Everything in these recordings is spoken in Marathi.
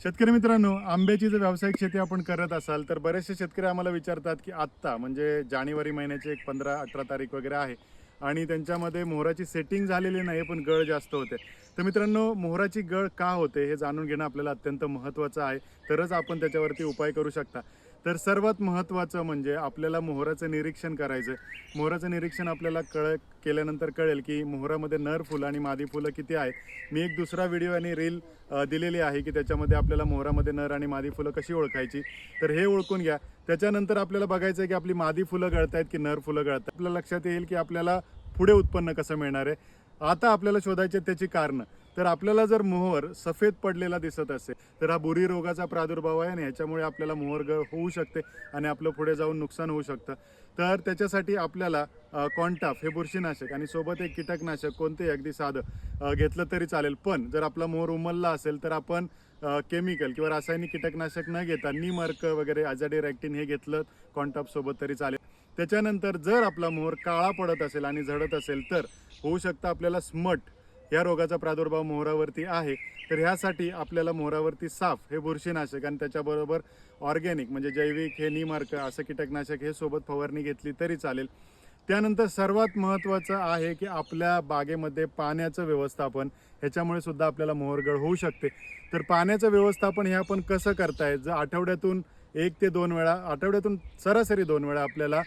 शेतकरी मित्रांनो आंब्याची जर व्यावसायिक शेती आपण करत असाल तर बरेचसे शेतकरी आम्हाला विचारतात की आत्ता म्हणजे जानेवारी महिन्याची एक पंधरा अठरा तारीख वगैरे आहे आणि त्यांच्यामध्ये मोहराची सेटिंग झालेली नाही पण गळ जास्त होते. तर मित्रांनो मोहराची गळ का होते हे जाणून घेणं आपल्याला अत्यंत महत्त्वाचं आहे. तरच आपण त्याच्यावरती उपाय करू शकता. तर सर्वात महत्त्वाचं म्हणजे आपल्याला मोहराचं निरीक्षण करायचं. आहे मोहराचं निरीक्षण आपल्याला कळ केल्यानंतर कळेल की मोहरामध्ये नर फुलं आणि मादी फुलं किती आहेत. मी एक दुसरा व्हिडिओ आणि रील दिलेली आहे की त्याच्यामध्ये आपल्याला मोहरामध्ये नर आणि मादी फुलं कशी ओळखायची. तर हे ओळखून घ्या. त्याच्यानंतर आपल्याला बघायचं आहे की आपली मादी फुलं गळत आहेत की नर फुलं गळत आपल्याला लक्षात येईल की आपल्याला पुढे उत्पन्न कसं मिळणार आहे. आता आपल्याला शोधायचे त्याची कारणं. तर आपल्याला जर मोहर सफेद पडलेला दिसत असेल तर हा बुरी रोगाचा प्रादुर्भाव आहे आणि ह्याच्यामुळे आपल्याला मोहर होऊ शकते आणि आपलं पुढे जाऊन नुकसान होऊ शकतं. तर त्याच्यासाठी आपल्याला कॉन्टाफ हे बुरशीनाशक आणि सोबत एक कीटकनाशक कोणतेही अगदी साधं घेतलं तरी चालेल. पण जर आपला मोहर उमलला असेल तर आपण केमिकल किंवा रासायनिक कीटकनाशक न घेता निमर्क वगैरे आजाडी हे घेतलं कॉन्टाफ सोबत तरी चालेल. त्याच्यानंतर जर आपला मोहर काळा पडत असेल आणि झडत असेल तर होऊ शकतं आपल्याला स्मट या रोगाचा प्रादुर्भाव मोहरावरती आहे तर ह्यासाठी आपल्याला मोहरावरती साफ हे बुरशीनाशक आणि त्याच्याबरोबर ऑर्गॅनिक म्हणजे जैविक हे निमार्क असं कीटकनाशक हे सोबत फवारणी घेतली तरी चालेल. त्यानंतर सर्वात महत्त्वाचं आहे की आपल्या बागेमध्ये पाण्याचं व्यवस्थापन ह्याच्यामुळे सुद्धा आपल्याला मोहरगळ होऊ शकते. तर पाण्याचं व्यवस्थापन हे आपण कसं करताय? जर आठवड्यातून एक ते दोन वेळा आठवड्यातून सरासरी दोन वेळा आपल्याला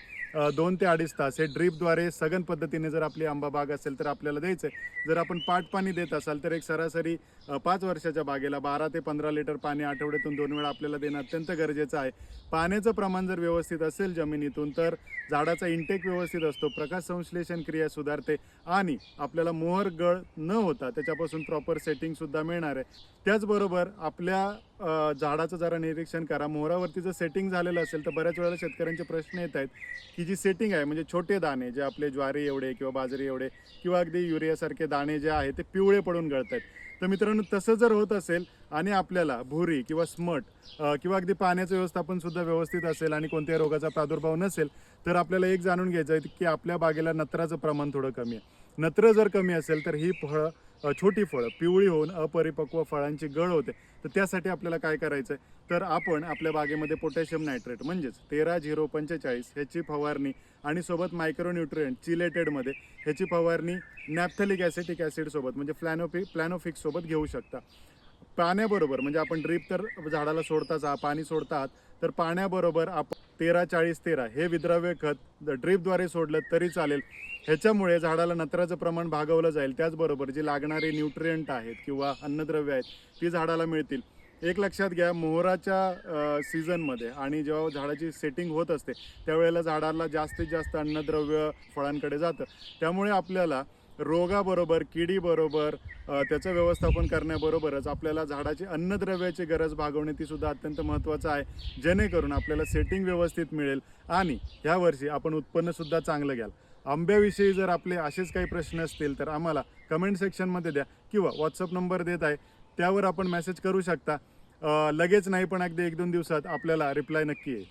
दोन ते अडीच तास हे ड्रीपद्वारे सघन पद्धतीने जर आपली आंबा बाग असेल तर आपल्याला द्यायचं आहे जर आपण पाटपाणी देत असाल तर एक सरासरी पाच वर्षाच्या बागेला बारा ते पंधरा लिटर पाणी आठवड्यातून दोन वेळा आपल्याला देणं अत्यंत गरजेचं आहे. पाण्याचं प्रमाण जर व्यवस्थित असेल जमिनीतून तर झाडाचा इंटेक व्यवस्थित असतो प्रकाश संश्लेषण क्रिया सुधारते आणि आपल्याला मोहर गळ न होता त्याच्यापासून प्रॉपर सेटिंगसुद्धा मिळणार आहे. त्याचबरोबर आपल्या झाडाचं जरा निरीक्षण करा. मोहरावरती जर सेटिंग झालेलं असेल तर बऱ्याच वेळेला शेतकऱ्यांचे प्रश्न येत आहेत की जी सेटिंग आहे म्हणजे छोटे दाणे जे आपले ज्वारी एवढे किंवा बाजरी एवढे किंवा अगदी युरियासारखे दाणे जे आहे ते पिवळे पडून गळत आहेत. तर मित्रांनो तसं जर होत असेल आणि आपल्याला भुरी किंवा स्मट किंवा अगदी पाण्याचं व्यवस्थापन सुद्धा व्यवस्थित असेल आणि कोणत्याही रोगाचा प्रादुर्भाव नसेल तर आपल्याला एक जाणून घ्यायचं आहे की आपल्या बागेला नत्राचं प्रमाण थोडं कमी आहे. नत्र जर कमी असेल तर ही फळं छोटी फळं पिवळी होऊन अपरिपक्व फळांची गळ होते. तर त्यासाठी आपल्याला काय करायचं आहे तर आपण आपल्या बागेमध्ये पोटॅशियम नायट्रेट म्हणजेच तेरा झिरो पंचेचाळीस ह्याची फवारणी आणि सोबत मायक्रोन्युट्रियंट चिलेटेडमध्ये ह्याची फवारणी नॅप्थलिक ॲसिटिक ॲसिडसोबत म्हणजे फ्लॅनोफिक प्लॅनोफिकसोबत घेऊ शकता. पाण्याबरोबर म्हणजे आपण ड्रीप तर झाडाला सोडताच आहात पाणी सोडता आहात तर पाण्याबरोबर आपण तेरा चाळीस तेरा. हे विद्राव्य खत ड्रीपद्वारे सोडलं तरी चालेल. ह्याच्यामुळे झाडाला नत्राचं प्रमाण भागवलं जाईल. त्याचबरोबर जी लागणारे न्यूट्रियंट आहेत किंवा अन्नद्रव्य आहेत ती झाडाला मिळतील. एक लक्षात घ्या मोहराच्या सीझनमध्ये आणि जेव्हा झाडाची सेटिंग होत असते त्यावेळेला झाडाला जास्तीत जास्त अन्नद्रव्य फळांकडे जातं. त्यामुळे आपल्याला रोगाबरोबर किडीबरोबर त्याचं व्यवस्थापन करण्याबरोबरच आपल्याला झाडाची अन्नद्रव्याची गरज भागवणे ती सुद्धा अत्यंत महत्त्वाचं आहे. जेणेकरून आपल्याला सेटिंग व्यवस्थित मिळेल आणि ह्या वर्षी आपण उत्पन्नसुद्धा चांगलं घ्याल. आंब्याविषयी जर आपले असेच काही प्रश्न असतील तर आम्हाला कमेंट सेक्शनमध्ये द्या किंवा व्हॉट्सअप नंबर देत आहे. त्यावर आपण मेसेज करू शकता. लगेच नाही पण अगदी एक दोन दिवसात आपल्याला रिप्लाय नक्की येईल.